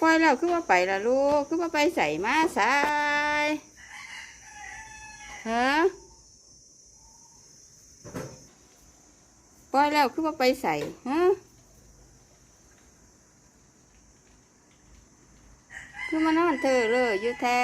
ปล่อยแล้วคือว่าไปละลูกคือว่าไปใส่มาสายฮะปล่อยแล้วคือว่าไปใส่ฮะคือมานอนเธอเลยอยู่แท้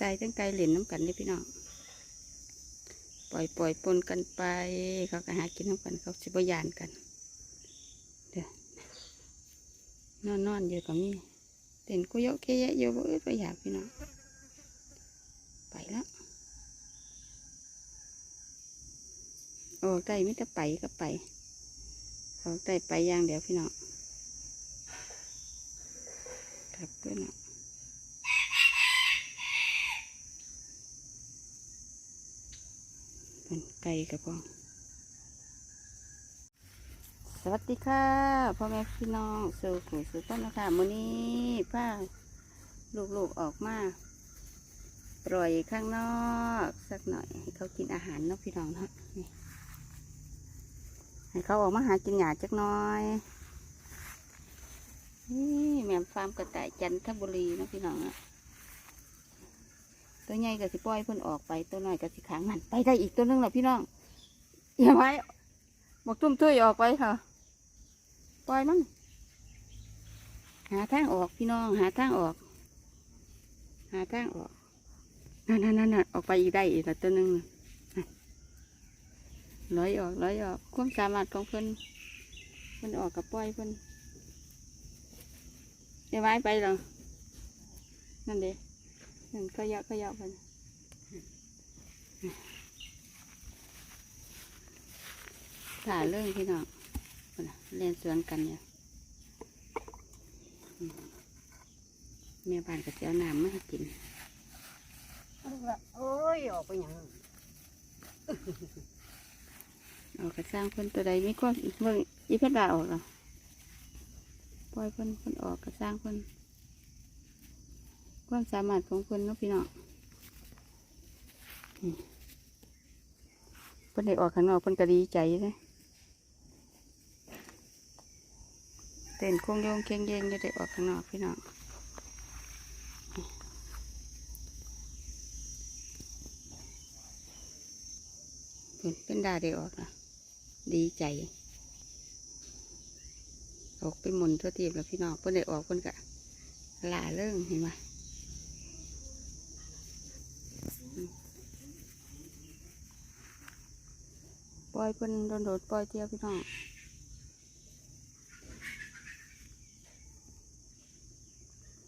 ทั้งกระต่ายทั้งไก่เหรียญน้ำกันนี่พี่น้องปล่อยปล่อยปนกันไป เขาก็หากินน้ำกัน เขาสิบยานกันเด้อนอนนอนอยู่กับมีเต้นกุยกเกยะอยู่บ่อ้ยไปอยากพี่น้องไปแล้วโอ้ไก่ไม่จะไปก็ไปออกไก่ไปอย่างเดียวพี่น้องครับเพื่อนเนาะ เป็น ไก่กระป๋องสวัสดีค่ะพ่อแม่พี่น้องสู่หูสู่ต้นนะคะมื้อนี้ป้าลูกๆออกมาปล่อยข้างนอกสักหน่อย ให้เขากินอาหารเนาะพี่น้องเนาะให้เขาออกมาหากินหญ้าจักหน่อยนี่แม่ฟาร์มกระต่ายจันทบุรีนะพี่น้องเนาะ ตัวใหญ่ก็สิปล่อยเพิ่นออกไปตัวน้อยก็สิขังมันไปได้อีกตัวหนึงแหละพี่น้องอย่าไว้บอกตุ้มตุ้ยออกไปค่ะปล่อยมันหาทางออกพี่น้อง หาทางออก หาทางออกนั่นนั่นนั่นออกไปอีกได้อีกตัวหนึงน่ะนั่นลอยออกลอยออกความสามารถของเพิ่นเพิ่นออกกับปล่อยเพิ่นอย่าไว้ไปหรอนั่นเด้ นั่นก็ยะก็ยะไปถ่ายเรื่องพี่น้องพุ่นน่ะเล่นสวนกันเนี่ยอืมแม่บ้านกับเจ้าน้ำไม่ให้กินโอ้ยออกไปหยังออกกระสร้างเพิ่นตัวใดมีความเบิ่งอีเพชรดาออกเหรอปล่อยเพิ่นเพิ่นออกกระสร้างเพิ่น ความสามารถของเพิ่นเนาะพี่น้องเพิ่นได้ออกข้างนอกเพิ่นก็ดีใจเลยเต้นโคงโยงเคียงเยงจะได้ออกข้างนอกพี่น้องเพิ่นเป็นดาได้ออกนะดีใจ ออกไปหมุนทั่วทีบแล้วพี่น้องเพิ่นได้ออกเพิ่นก็หลาเรื่องเห็นไหม ล่อยเพิ่นโดนโดดปล่อยเที่ยวพี่น้อง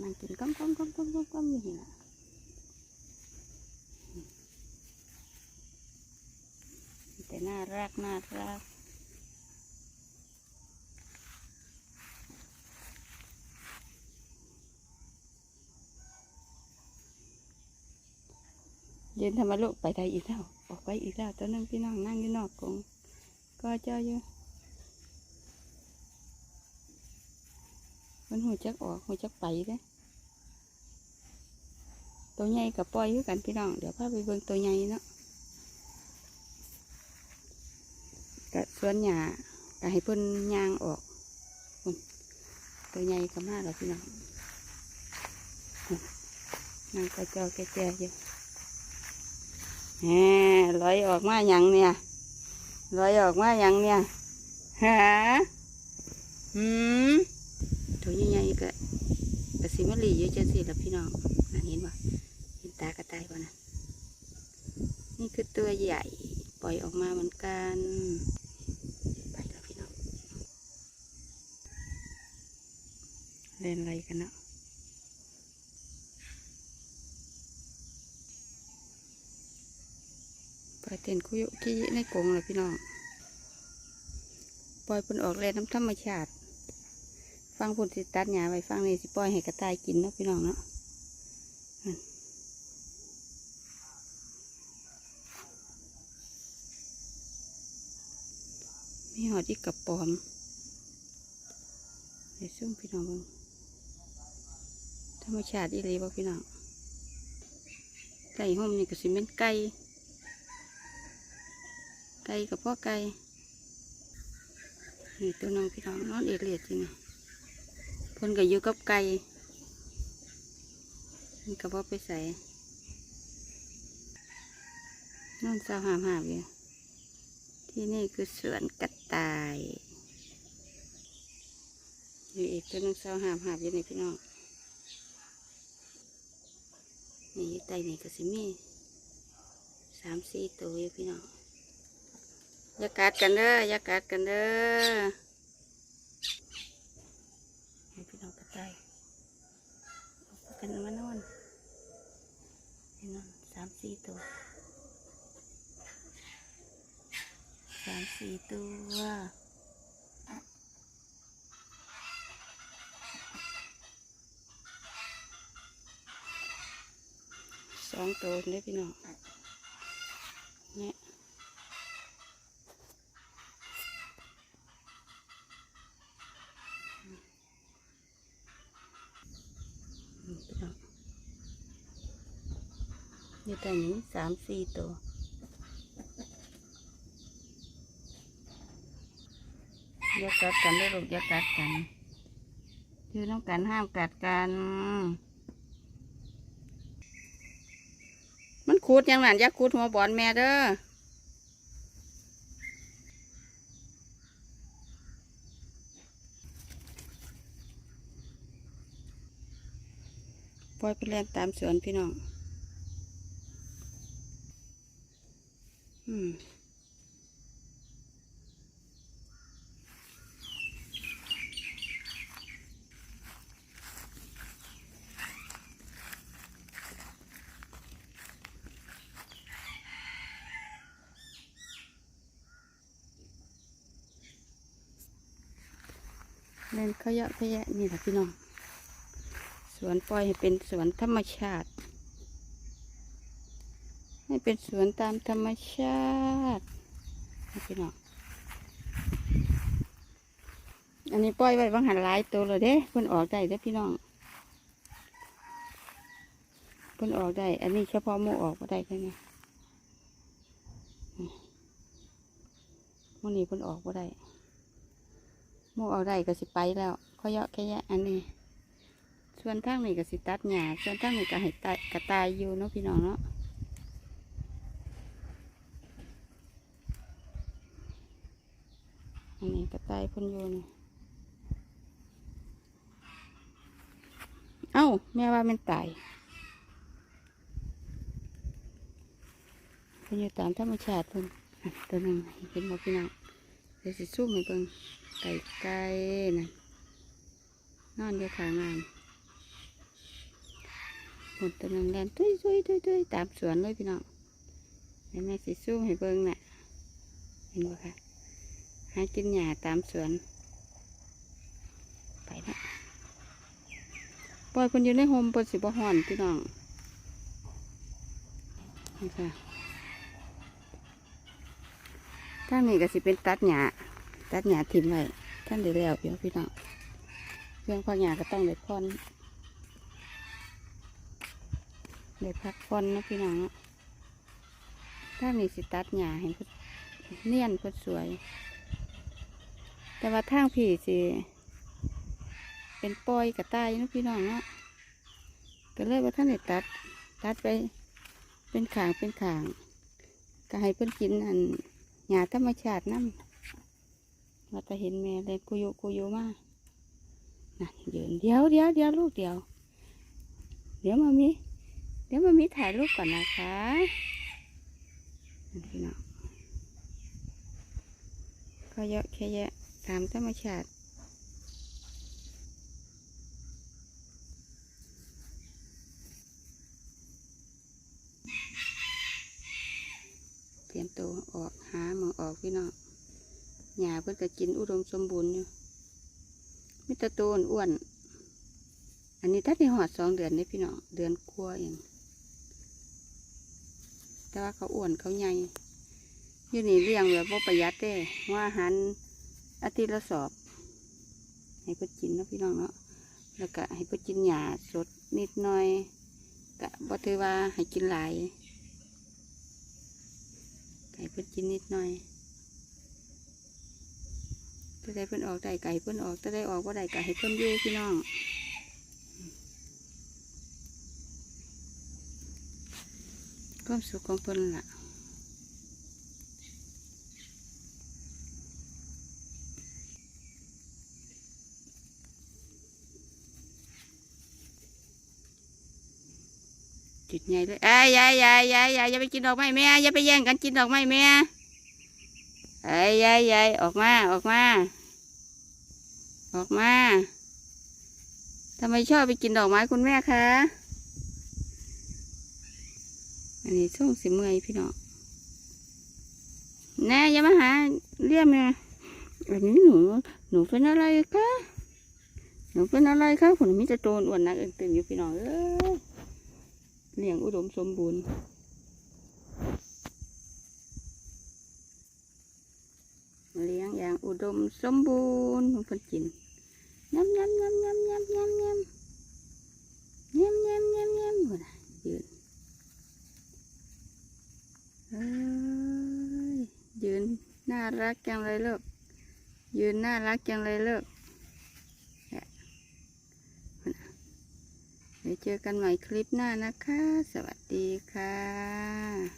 นั่งกินก้มก้มก้มก้มก้มก้มอยู่นี่นะแต่น่ารักน่ารัก เย็นทำไมลูกไปได้อีกแล้วออกไปอีกแล้วตอนนั้นพี่น้องนั่งอยู่นอกกงก็เจ้าอยู่มันหัวจักออกหัวจักไปเด้ตัวใหญ่กับปล่อยคือกันพี่น้องเดี๋ยวพาไปเบิ่งตัวใหญ่เนาะกะสวนหญ้ากะให้เพิ่นยางออกตัวใหญ่ก็มากแล้วพี่น้องนั่งกระเจ้าแก่ๆอยู่ แหมลอยออกมาอย่างเนี่ยลอยออกมาอย่างเนี่ยฮะหืมตัวใหญ่ๆก็กระสิมาลีอยู่จังสิละพี่น้องนั่นเห็นบ่เห็นตากระต่ายบ่นะนี่คือตัวใหญ่ปล่อยออกมาเหมือนกันไปแล้วพี่น้องเล่นอะไรกันเนาะ ปล่อย เต้นคุยกี้ในกรงเลยพี่น้องปล่อยเพิ่นออกแล่น้ำธรรมชาติ ฟังพุ่นสิตัดหญ้าไว้ฟังนี่สิปล่อยให้กระต่ายกินเนาะพี่น้องเนาะมีหอดอีกกระปอมไปซุ่มพี่น้องเบิ่งธรรมชาติอีหลีบ่พี่น้องไก่ห้อมนี่ก็สิเป็นไก่ ไก่กับพ่อไก่นี่ตัวน้องพี่น้องนอนเอดเลียดจริงเพิ่นก็อยู่กับไก่มันก็บ่ไปใส่นอนเศร้าหามหาบอยู่ที่นี่คือสวนกระต่ายอยู่อีกตัวหนึงเศร้าหามหาบอยู่นี่พี่น้องนี่อยู่ใต้นี่ก็สิมีสามสี่ตัวอยู่พี่น้อง อย่ากัดกันเด้ออย่ากัดกันเด้อพี่น้องกระต่ายกันมานอนนี่นอนสามสี่ตัวสามสี่ตัวสองตัวนี่พี่น้องเนี่ยนี่พี่น้อง อยู่แต่นี้สามสี่ตัวอย่ากัดกันได้ลูกอย่ากัดกันคือน้องกันห้ามกัดกัน มันขูดยังนั้นอย่าขูดหัวบอนแม่เด้อปล่อยไปแล่นตามสวนพี่น้อง อืมเล่นเขาเยอะขยะนี่แหละพี่น้อง สวนปล่อยให้เป็นสวนธรรมชาติ ให้เป็นสวนตามธรรมชาติพี่น้องอันนี้ปล่อยไว้บางหันหลายตัวเลยเด้เพิ่นออกได้เด้พี่น้องเพิ่นออกได้ อันนี้เฉพาะมูออกมาได้แค่นี้มูนี้เพิ่นออกมาได้มูออกได้ก็สิไปแล้วเขาเยอะแค่แยะอันนี้ส่วนทางนี้ก็สิตัดหญ้าส่วนทางนี้ก็ให้ตายกระตายอยู่เนาะพี่น้องเนาะ นนี้กระต่ายพ่นอยู่นี่เอ้า แม่ว่ามันตายเพ่นอยู่ตามธรรมชาติเพ่นอะตัวหนึ่งเป็นบ่พี่น้องเดี๋ยวสิสู้ให้เบิ่งไก่ไก่น่ะนอนอยู่ข้างน้ำหมดตัวหนึ่งแลนตุ้ยตุ้ยตุ้ยตุ้ยตามสวนเลยพี่น้องเดี๋ยวแม่สิสู้ให้เบิ่งน่ะเห็นบ่คะ หากินหญ้าตามสวน ไปนะปล่อยคนอยู่ในโฮมปิดสิบห่อนพี่น้องนี่ค่ะทางนี้ก็สิเป็นตัดหญ้าตัดหญ้าทิ้งไว้ท่านได้แล้วเดี๋ยวพี่น้องเรื่องพักหญ้าก็ต้องได้พอนได้พักผ่อนนะพี่น้องเนาะทางนี้สิตัดหญ้าให้เนเนียนเพิ่นสวย แต่ว่าทางผีสิ เป็นปอยกระต่ายนะพี่น้องเนาะก็เลยว่าท่านได้ตัด ตัดไป เป็นขางเป็นขาง ก็ให้เพิ่นกินอันหญ้าธรรมชาติน้ำว่าจะเห็นแม่เล่นกุยุกุยุมานั่นยืนเดี๋ยวเดี๋ยวเดี๋ยวลูกเดี๋ยว เดี๋ยวมามีเดี๋ยวมามีถ่ายรูปก่อนนะคะพี่น้องก็เยอะแค่แยอะ ตามธรรมชาติเตรียมตัวออกหาหมองออกพี่น้องหญ้าเพิ่นก็กินอุดมสมบูรณ์อยู่มิตรตัวอ้วนอันนี้ถ้าได้หอดสองเดือนนี่พี่น้องเดือนกลัวเองแต่ว่าเขาอ้วนเขาใหญ่ยู่นี่เลี้ยงแบบบ่าประหยัดเด้ว่าอาหาร อาทิตย์ละสอบ ให้เพิ่นกินเนาะพี่น้องเนาะแล้วก็ให้เพิ่นกินหญ้าสดนิดหน่อยก็บ่ถือว่าให้กินหลายให้เพิ่นกินนิดหน่อยถ้าได้เพิ่นออกได้ไก่เพิ่นออกถ้าได้ออกว่าได้ก็ให้เพิ่นอยู่พี่น้องความสุขของเพิ่นล่ะ จุดใหญ่เลยเอ้ยยายยายยายยายอย่าไปกินดอกไม้แม่อย่าไปแย่งกันกินดอกไม้แม่เอ้ยยายยายออกมาออกมา ออกมาทำไมชอบไปกินดอกไม้คุณแม่คะอันนี้ช่วงสิเมื่อยพี่น้องแน่อย่ามาหาเรียมนะอันนี้หนูหนูเป็นอะไรคะหนูเป็นอะไรคะผมมีแต่โตนอ้วนนักเอ็นตึงอยู่พี่น้องเอ้ย เลี้ยงอุดมสมบูรณ์เลี้ยงอย่างอุดมสมบูรณ์มันเพิ่นกินยำยำยำยำยำยำยำยำยำยำยำพุ่นน่ะยืนเอ้ยยืนน่ารักจังเลยลูกยืนน่ารักจังเลยลูกเนี่ยพุ่นน่ะ เดี๋ยวเจอกันใหม่คลิปหน้านะคะ สวัสดีค่ะ